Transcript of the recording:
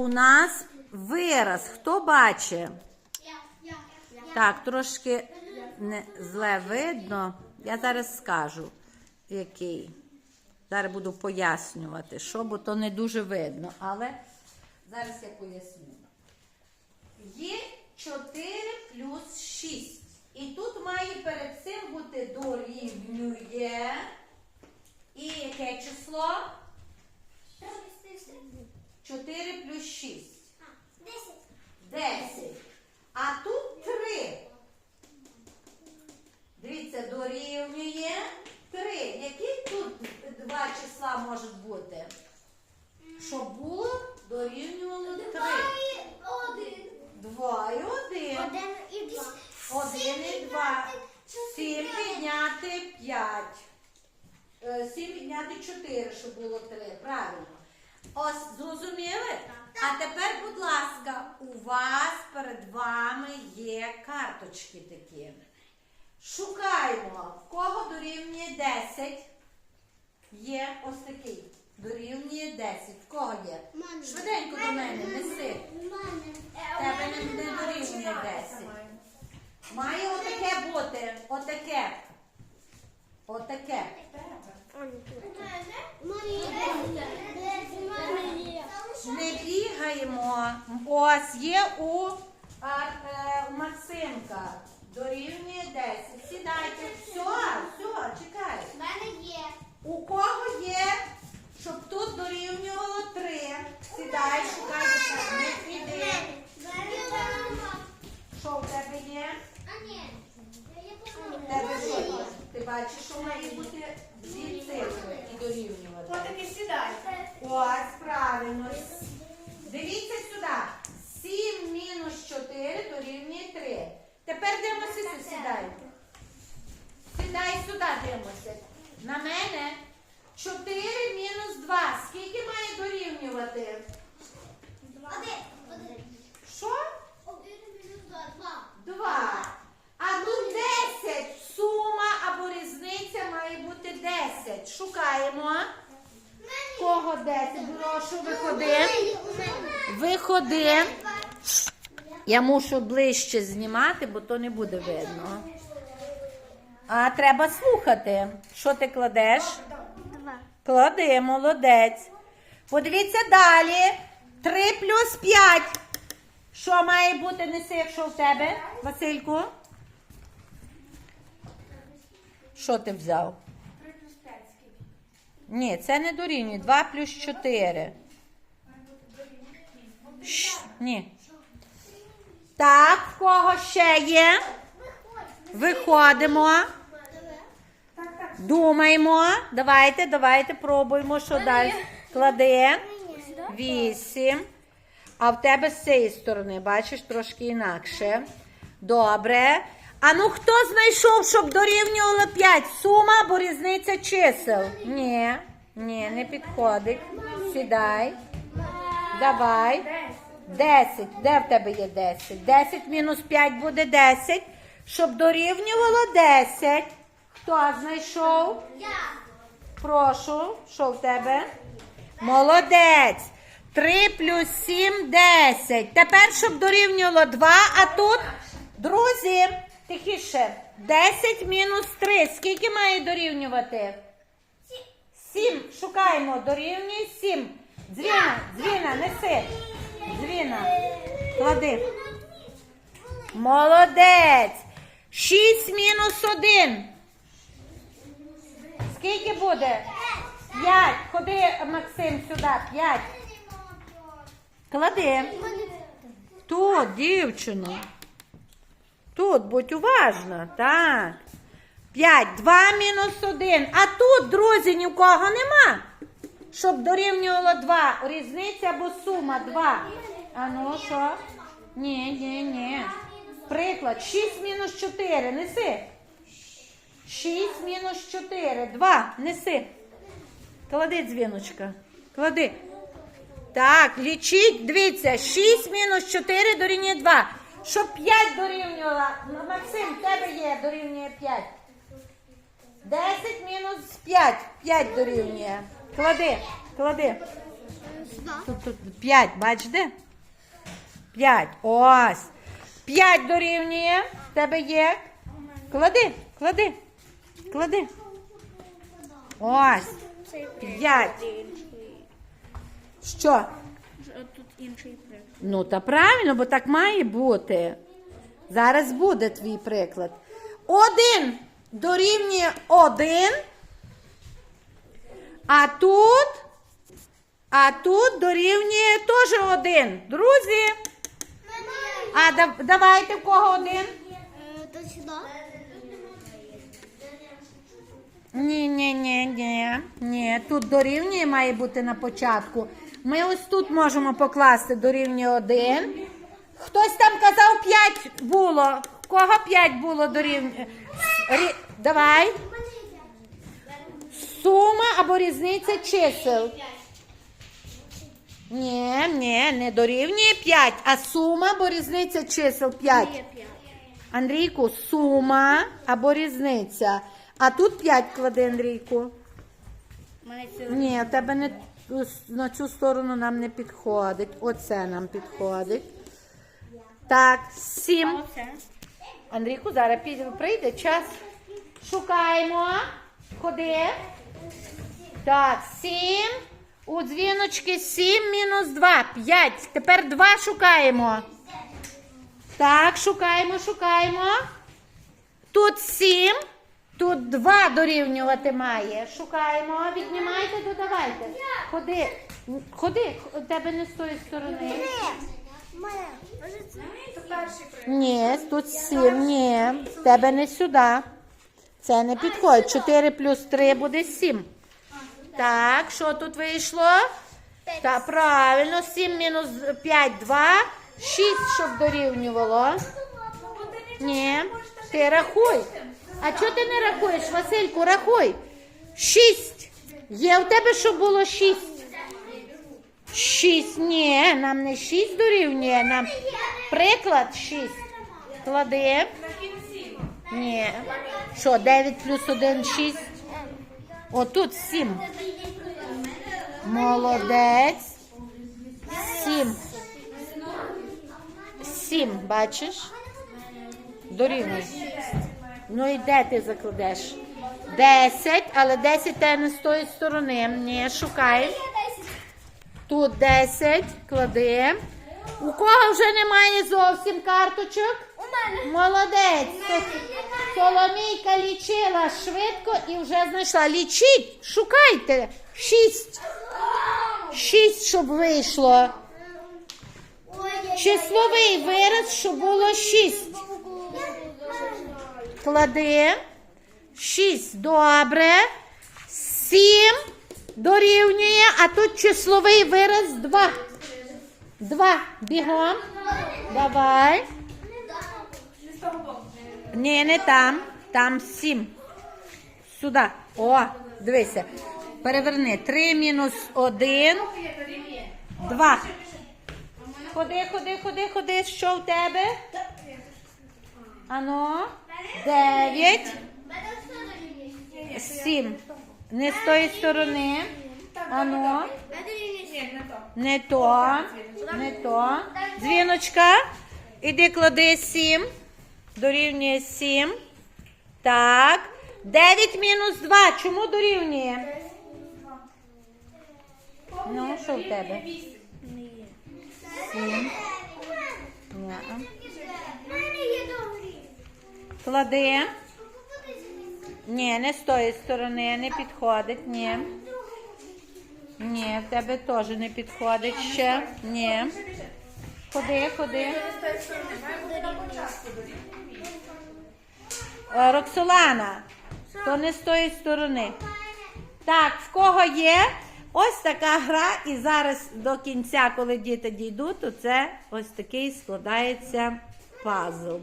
у нас вираз. Хто бачить? Так, трошки не зле видно. Я зараз скажу, який. Зараз буду пояснювати, що, бо то не дуже видно. Але зараз я поясню. Є 4 плюс 6. І тут має перед цим бути дорівнює. І яке число? 4 плюс 6. 10. А тут 3. Дивіться, дорівнює 3. Які тут два числа можуть бути? Щоб було дорівнювало 3. 2 і 1. Один і два. Сім підняти п'ять. Е, Сім підняти чотири, щоб було три. Правильно. Ось, зрозуміли? А тепер, будь ласка, у вас перед вами є карточки такі. Шукаємо, в кого дорівнює 10. Є ось такий. Дорівнює 10. В кого є? Мене. Швиденько до мене, неси. Тебе не, не дорівнює 10. Має отаке бути. Отаке. Отаке. Не бігаємо. Ось є у, а, е, у Максимка. Дорівнює 10. Сідайте. Все, все, чекай. У мене є. У кого є, щоб тут дорівнювало 3. Сідай, шукай. Не піди. Що в тебе є? Тебе що є? Ти бачиш, що має бути дві цифри і дорівнювати. Котики, сідай. Ось, правильно. Дивіться сюди. 7 мінус 4 дорівнює 3. Tепер дивимося, сідай. Сідай сюди, дивимося. На мене 4 мінус 2. Скільки має дорівнювати? Що? 2. А тут 10. Сума або різниця має бути 10. Шукаємо. Кого 10? Прошу, виходи. Виходи. Я мушу ближче знімати, бо то не буде видно. А треба слухати. Що ти кладеш? Клади, молодець. Подивіться далі. 3 плюс 5. Що має бути, неси, якщо в тебе, Васильку? Що ти взяв? Ні, це не дорівнює. 2 плюс 4. Щ, ні. Так, в кого ще є? Виходимо. Думаємо. Давайте, давайте пробуємо, що далі. Клади. Вісім. А в тебе з цієї сторони, бачиш, трошки інакше. Добре. А ну хто знайшов, щоб дорівнювало 5? Сума або різниця чисел? Ні, ні, не підходить. Сідай. Давай. 10. Де в тебе є 10? 10 мінус 5 буде 10. Щоб дорівнювало 10. Хто знайшов? Я. Прошу, що в тебе? Молодець. 3 плюс 7 10. Тепер, щоб дорівнювало 2, а тут, друзі, тихіше. 10 мінус 3. Скільки має дорівнювати? 7. Шукаємо. Дорівнює 7. Дзвіна, дзвіна, неси. Дзвіна. Клади. Молодець. 6 мінус 1. Скільки буде? 5. Ходи, Максим, сюди. 5. Клади. Тут, дівчино. Тут, будь уважна. Так. 5. 2 мінус 1. А тут, друзі, ні в кого нема. Щоб дорівнювало 2. Різниця або сума 2. А ну що? Ні, ні, ні. Приклад. 6 мінус 4. Неси. 6 мінус 4. 2. Неси. Клади дзвіночка. Клади. Так, лічіть, дивіться, 6 мінус 4 дорівнює 2. Щоб 5 дорівнювала. Максим, тебе є, дорівнює 5. 10 мінус 5. 5 дорівнює. Клади, клади. Тут, тут 5, бачите? 5. Ось. 5 дорівнює. В тебе є. Клади, клади. Клади. Ось. 5. Що? Тут інший приклад. Ну, та правильно, бо так має бути. Зараз буде твій приклад. Один дорівнює один. А тут, а тут дорівнює теж один. Друзі. А да- давайте в кого один? То сюди? Ні, ні, ні, ні. Ні, тут дорівнює має бути на початку. Ми ось тут можемо покласти дорівнює один. Хтось там казав 5 було. Кого 5 було дорівнює? Рі- Давай. Сума або різниця чисел. Ні, ні, не дорівнює 5, а сума або різниця чисел 5. Андрійку, сума або різниця. А тут 5 клади, Андрійку. Ні, в тебе не на цю сторону нам не підходить. Оце нам підходить. Так, 7. Андрійку, зараз прийде час. Шукаємо. Ходи. Так, 7. У дзвіночки 7 мінус 2. 5. Тепер 2 шукаємо. Так, шукаємо, шукаємо. Тут 7. Тут 2 дорівнювати має. Шукаємо. Віднімайте, додавайте. Ходи. Ходи, у тебе не з тої сторони. Ні, тут 7, ні. Тебе не сюди. Це не підходить. 4 плюс 3 буде 7. Так, що тут вийшло? Так, правильно, 7 мінус 5, 2. 6, щоб дорівнювало. Ні, ти рахуй. А чого ти не рахуєш, Васильку, рахуй. 6. Є в тебе, щоб було 6. 6, ні, нам не 6 дорівнює, нам приклад 6. Клади. Ні. Що, 9 плюс 1, 6? Отут 7. Молодець. 7. 7, бачиш? Дорівнює. Ну і де ти закладеш? 10, але 10 те не з тої сторони. Ні, шукай. Тут 10, клади. У кого вже немає зовсім карточок? У мене. Молодець. Соломійка лічила швидко і вже знайшла. Лічіть, шукайте. Шість. Шість, щоб вийшло. Числовий вираз, щоб було шість. Клади. Шість. Добре. Сім дорівнює, а тут числовий вираз два. Два. Бігом. Давай. Ні, не там. Там сім. Сюди. О, дивися. Переверни. Три мінус один. Два. Ходи, ходи, ходи, ходи. Що в тебе? Ано. Дев'ять. Сім. Не з тої сторони. Ано. Не то. Не то. Дзвіночка. Іди клади сім. Дорівнює сім. Так. Дев'ять мінус два. Чому дорівнює? Ну, що в тебе? Сім. Ня. Клади. Ні, не з тої сторони, не підходить, ні. Ні, в тебе теж не підходить ще. Ні. Ходи, ходи. Е, Роксолана, то не з тої сторони. Так, в кого є ось така гра, і зараз до кінця, коли діти дійдуть, то це ось такий складається пазл.